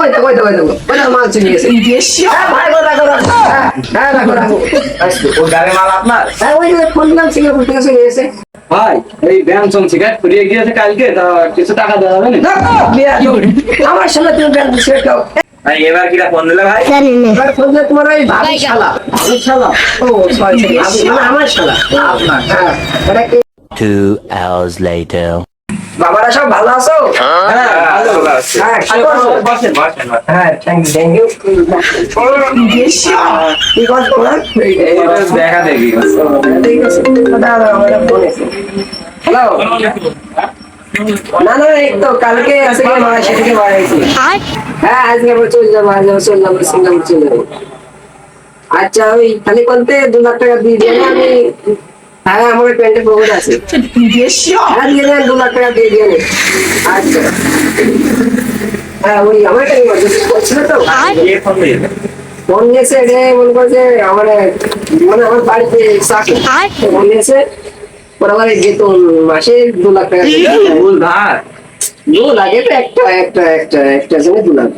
ওই দেখো ওই দেখো ওই দেখো ওই দেখো মাল চলে গেছে হ্যাঁ ভাই গো রাখো রাখো হ্যাঁ রাখো রাখো ওর গাড়ি মাল আপনার? হ্যাঁ ওই ফোন চলে গেছে ভাই এই ব্যানসন সিগারেট ফুরিয়ে গিয়েছে কালকে তা কিছু টাকা দেওয়া হবে না আমার সামনে তুমি ব্যাংক সিগারেট খাও ভাই এবার কিরা ফোন দিলে ভাই? এবার ফোন তোমার ওই ভাবি শালা। ভাবি শালা? ও সরি মানে আমার শালা। আপনার হ্যাঁ Two hours later. বাবারা সব ভালো আছো? হ্যাঁ দেখা দেখি ঠিক হ্যালো না না এই তো কালকে আজকে হ্যাঁ আজকে আমরা চলে যাব আজ আমরা চলে যাব চলে যাব। আচ্ছা ওই খালি কোনতে দু লাখ টাকা দিয়ে দিয়ে আমি। হ্যাঁ আমার পকেট আছে। হ্যাঁ দিয়ে দেন দু লাখ টাকা দিয়ে দিয়ে আচ্ছা। হ্যাঁ ওই আমার একটা emergency করছিল তো? ফোন দিয়েছে ফোন মনে করছে আমার মানে আমার বাড়িতে চাকরি। ফোন গেছে ওরা আমার বেতন মাসে দু লাখ টাকা। দু লাখ এটা একটা একটা একটা একটা জন্য দু লাখ?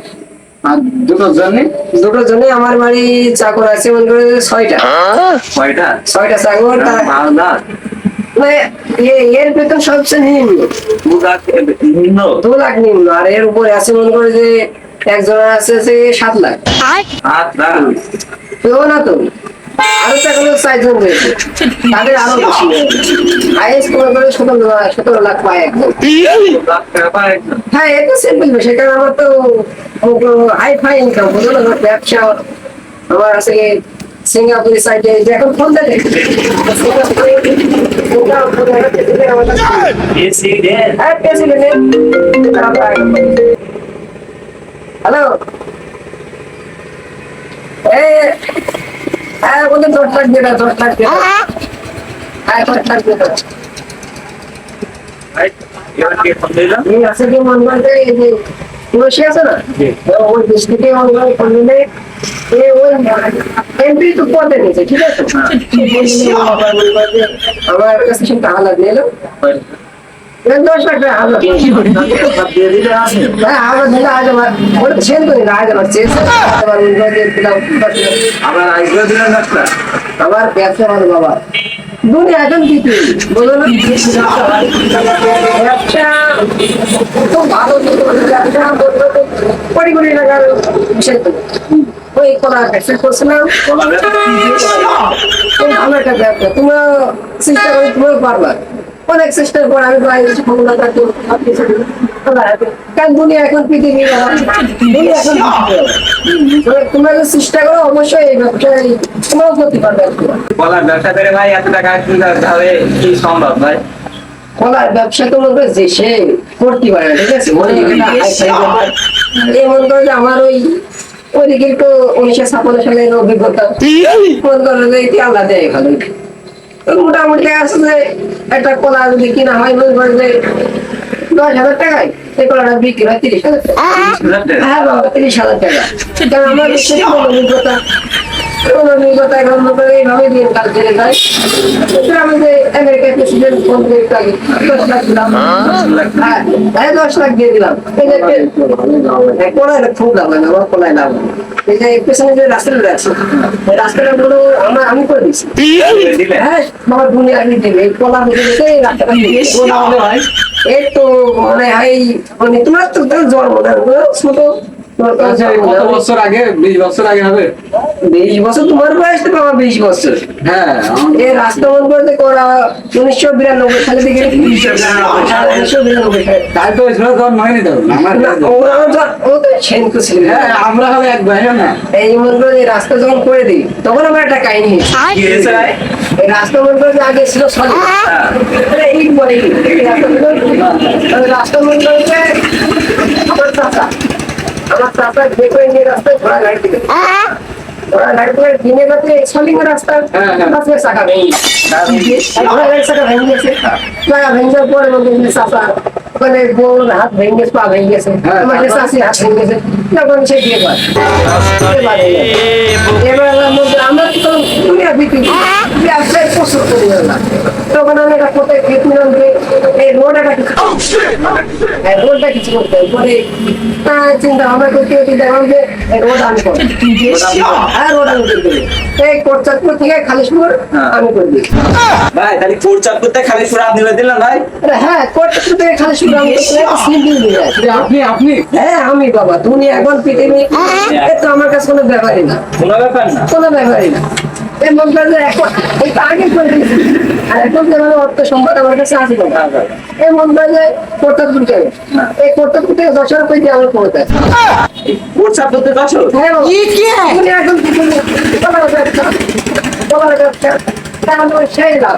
আর দুটোর জন্য আমার বাড়ি চাকর আছে মনে করে ছয়টা। কয়টা ছয়টা? চাকর মানে এর বেতন সবচেয়ে নিম্ন। দু লাখ নিম্ন? দু লাখ নিম্ন আর এর উপরে আছে মনে করে যে একজনের আছে যে সাত লাখ। সাত লাখ? কেউ না তো। আরও চাকরি চারজন রয়েছে তাদের আরও বেশি। হাইয়েস্ট মনে করে সতেরো সতেরো লাখ পায় একজন। হ্যাঁ এটা সিম্পল বিষয়, কারণ আমার তো হাই ফাই ইনকাম বুঝলো না? ব্যবসা, আমার আছে কি সিঙ্গাপুরি সাইডে এখন ফোন. হ্যাঁ হ্যালো হ্যাঁ বলতে দশ লাখ দিয়ে দাও, দশ লাখ দিয়ে দাও। হ্যাঁ দশ লাখ দিয়ে দাও। এই আছে কি মন বলতে এই যে তুলসী আছে না। ওই ডিস্ট্রিক্টে মন বলে ওই এমপি তো পদে নিয়েছে ঠিক আছে? আমার কাছে শুনতে হালাত এলো। আমার ব্যবসা বাবা। দুনিয়া এখন বলো না ব্যবসা ভালো ব্যবসা। কোটি কোটি টাকার বিষয় তো। ওই কলা ব্যবসা? করছিলাম ভালো একটা ব্যবসা। তোমরা চেষ্টা করে তুমিও পারবা অনেক চেষ্টার পর আমি কারণ দুনিয়া এখন পৃথিবী দুনিয়া তোমরা যদি চেষ্টা করো অবশ্যই এই ব্যবসায় তোমরাও করতে পারবে। কলার ব্যবসা করে ভাই এত টাকা কি সম্ভব ভাই? কলার ব্যবসা তো মনে যে সে করতে পারে না, ঠিক আছে? মনে করি যে আমার ওই ওইদিকে তো উনিশশো ছাপ্পান্ন সালের অভিজ্ঞতা। মনে মোটামুটি আসলে একটা কলা যদি কিনা হয় মনে করো যে দশ হাজার টাকায় সেই কলাটা বিক্রি হয় তিরিশ হাজার টাকা। হ্যাঁ বাবা তিরিশ হাজার টাকা। কারণ আমার অভিজ্ঞতা। অভিজ্ঞতা এখন করে এইভাবে দিন কাল চলে যায় আমি যে আমেরিকার প্রেসিডেন্ট ফোন করে তাকে দশ লাখ দিলাম। হ্যাঁ হ্যাঁ, দশ লাখ দিয়ে দিলাম। এই যে কোলায় খুব লাভ হয় না আমার কোলায় লাভ। এই যে পেছনে যে রাস্তাটা আছে এই রাস্তাটা পুরো আমরা আমি করে দিচ্ছি হ্যাঁ বাবা দুনিয়া আমি দেবে এই কলা বুঝে এই রাস্তাটা এই তো মানে এই মানে তোমার তো জন্ম ছোট আচ্ছা, কত বছর আগে? বিশ বছর আগে হবে। বিশ বছর? তোমার বয়স তো বাবা বিশ বছর। হ্যাঁ। এই রাস্তা করা উনিশশো বিরানব্বই সালে থেকে উনিশশো বিরানব্বই সালে। তাই তো এছাড়া জন্ম হয়নি তো। আমার না, ও তো- ও তো সেনকু ছিল। হ্যাঁ আমরা হবে এক ভাই না। এই মন করে এই রাস্তা যখন করে দিই তখন আমার একটা কাহিনী রাস্তা মন করে আগে ছিল সলিড। ইট বলে ইট। রাস্তা মন করে আমার আমার চাচা দেখে নিয়ে রাস্তায় ঘোড়া গাড়ি দিকে ঘোড়া গাড়ি করে দিনে রাত্রে সলিং রাস্তা। রাস্তায় চাকা ভেঙে গেছে। ঘোড়া গাড়ির চাকা ভেঙে গেছে। চাকা ভেঙে যাওয়ার পরে চাচা ওখানে বোন হাত ভেঙে গেছে পা ভেঙে গেছে। হ্যাঁ, আমার? হাত ভেঙে গেছে। তখন সে বিয়ে করে। এবার আমরা তো দুনিয়া বিক্রি ব্যবসায় প্রচুর পরিমাণ লাগবে তখন আমি এটা কোথায় এই রোড একটা কিছু রোডটা কিছু করতে পরে আহ, চিন্তা ভাবনা করতে দেখলাম যে রোড আমি করব। হ্যাঁ রোড আমি করে দেবো এই কোটচাঁদপুর থেকে খালিশপুর আমি করে দিই ভাই তাহলে কোরচাঁদ করতে খালি সুরা আপনি দিলেন ভাই। হ্যাঁ কোটচাঁদপুর থেকে খালিশপুর আপনি আপনি হ্যাঁ আমি বাবা তুমি এখন পৃথিবী তো আমার কাছে কোনো ব্যাপারই না কোনো ব্যাপার না কোনো ব্যাপারই না এই মনটা যে এখন এই তো আগে করে দিয়েছি আর এখন যে আমার অর্থ সম্পদ আমার কাছে আছে এই মনটা যে কর্তাপুর এই কর্তাপুর থেকে দশ হাজার দিয়ে আমার পড়তে যাচ্ছ হ্যাঁ বাবা। এখন পৃথিবী বলার ব্যবসা বলার ব্যবসা সেই লাভ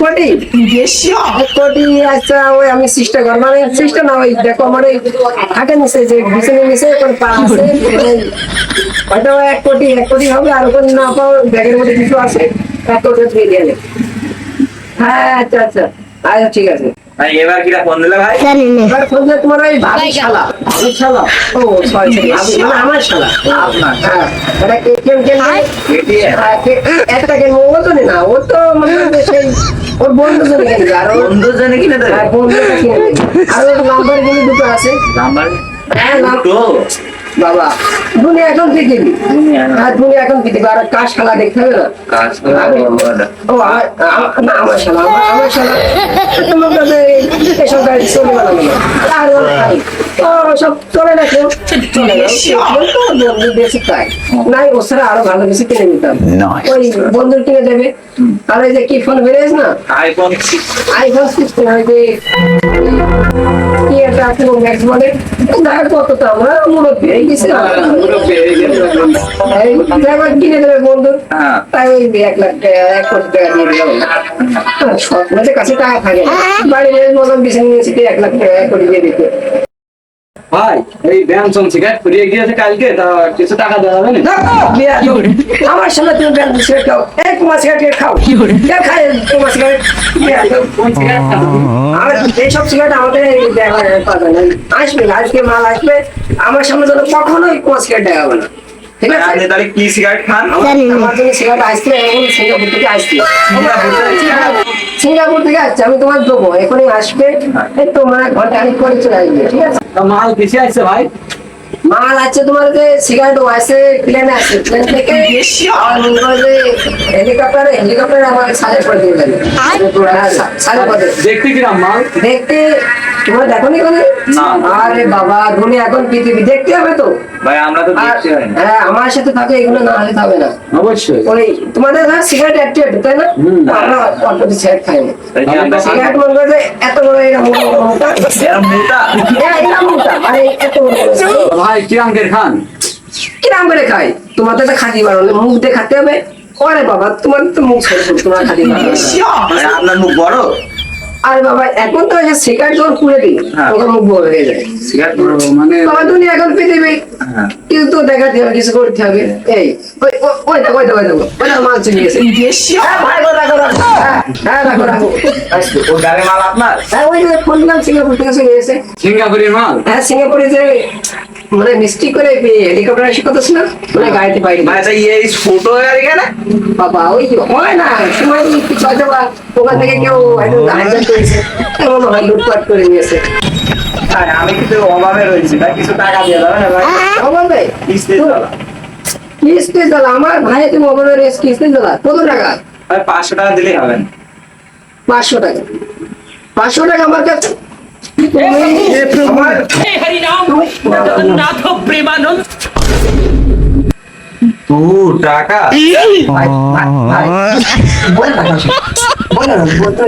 কোটি এক কোটি আচ্ছা ওই আমি চেষ্টা কর মানে চেষ্টা না ওই দেখো আমার এই হাটে নিচে যে বিছানে নিচে ওখানে পা আছে হয়তো এক কোটি এক কোটি হবে আর ওখানে না পাও ব্যাগের মধ্যে কিছু আছে এক কোটি দিয়ে দেবে। হ্যাঁ আচ্ছা আচ্ছা। আচ্ছা ঠিক আছে। ভাই এবার কিরা ফোন দিলে ভাই? এবার ফোন দিয়ে তোমার ওই ভাবি শালা। ভাবি শালা? ও সরি ভাবি মানে আমার শালা। আপনার হ্যাঁ। এটা কে কেন কেন এটিএম হ্যাঁ, কে- একটা কেন ও তো না। ও তো মানে সেই ওর বন্ধু জন্য কিনবে আর ওর বন্ধু জনে কিনে কিনে আর ওর নাম্বার দুটো আছে। নাম্বার হ্যাঁ নাম- তো বাবা দুনিয়া এখন পৃথিবী হ্যাঁ দুনিয়া এখন পৃথিবী আর কাজ খেলা দেখতে হবে না? ও আমার আমার- না আমার শালা আমার আমার শালা। তোমার কাছে এসব গাড়ি চলে বানাবে না আর ওর ভাই সব চলে না কেউ? চলে না। কেউ তো বন্ধু বেশি তাই নাই ও আরও ভালো বেশি কিনে নিতাম। ওই বন্ধুর কিনে দেবে। আর ওই যে কি ফোন বেরিয়েছে না? আইফোন আইফোন সিক্সটিন ওই যে কি একটা আছে ম্যাক্স দেখা কত তো আমরা মুরব্বী। এই কিছু এই ড্রাইভার কিনে দেবে বন্ধু হ্যাঁ। তাই ওই এক লাখ টাকা এক কোটি টাকা দিয়ে দিলাম স্বপ্নের কাছে টাকা থাকে না। বাড়ির মতন বিছানা নিয়েছি এক লাখ টাকা এক কোটি দিয়ে দিতে। ভাই এই ব্যামসন সিগারেট ফুরিয়ে গিয়েছে কালকে তা কিছু টাকা দেওয়া হবে না বিয়া আমার সামনে তুমি ব্যান্ড সিগারেট খাও। এক মাস সিগারেট খাও। কে তোমার সিগারেট খাব? আর এইসব সিগারেট আমাদের আসবে আজকে মাল আসবে আমার সামনে যেন কখনোই কোনো সিগারেট দেখাবে না। ঠিক আছে আপনি তাহলে কি সিগারেট খান? আমার জন্য সিগারেট আসছে এখন সিঙ্গাপুর থেকে আসছে সিঙ্গাপুর থেকে আসছে আমি তোমার দেবো। এখনই আসবে। তোমার ঘণ্টা খানিক করে চলে আসবে ঠিক আছে? মাল কিসে আসছে ভাই? মাল আছে তোমার যে সিগারেট আছে প্লেনে আছে। প্লেন থেকে হেলিকপ্টারে হেলিকপ্টারে আমার সাজে করে দিয়ে করে দেখতে কিরাম মাল? দেখতে তোমরা দেখো নি কোনো? না। আরে বাবা তুমি এখন পৃথিবী দেখতে হবে তো। ভাই আমরা তো দেখতে হয় হ্যাঁ আমার সাথে থাকে এগুলো না হলে হবে না। অবশ্যই। ওই তোমাদের না সিগারেট একটু তাই না? আমরা অল্প সিগারেট খাই না। সিগারেট মনে করে এত বড় এরা মোটা। মোটা? হ্যাঁ, মোটা মানে এত বড়। ভাই কিরামকের খান? কিরাম করে খাই? তোমাদের তো খাতি পারো না মুখ দিয়ে খাতে হবে। ওরে বাবা তোমার তো মুখ তোমার খাতি পারো না। মানে আপনার মুখ বড়? আরে বাবা এখন তো যে সিগারেট জোর খুলে দিই হ্যাঁ। তখন মুখ বড় হয়ে যায় সিগারেট মানে বাবা তুমি এখন পৃথিবী। হ্যাঁ। কিন্তু দেখাতে হবে কিছু করতে হবে। এই ওই ওই- দেখো ওই দেখো ওই দেখো। ওই মাল চলে গেছে হ্যাঁ, ভাই। হ্যাঁ, হ্যাঁ, রাখো, রাখো। ও গাড়ি মাল আপনার? হ্যাঁ, ওই যে ফোন সিঙ্গাপুর থেকে চলে গেছে সিঙ্গাপুরের মাল? হ্যাঁ সিঙ্গাপুরে যে মানে মিষ্টি করে হেলিকপ্টার এসে কথা ছিল মানে গাড়িতে ভাই তাই এই ছোট গাড়ি কেন বাবা ওই হয় না সময় কিছু হয়তো বা ওখান থেকে কেউ হাইজাক করেছে এমন হয়। লুটপাট করে নিয়েছে আমি কিন্তু অভাবে রয়েছি ভাই কিছু টাকা দিয়ে যাবে না ভাই। বলবে কিস্তি চালা আমার ভাই তুমি মোবাইলের রেস কিস্তি চালা কত টাকা? ভাই পাঁচশো টাকা দিলেই হবে পাঁচশো টাকা। পাঁচশো টাকা আমার কাছে हे प्रभु हे हरि राम जगन्नाथ प्रेमानंद तू टाका बोल ना बोल ना बोल तो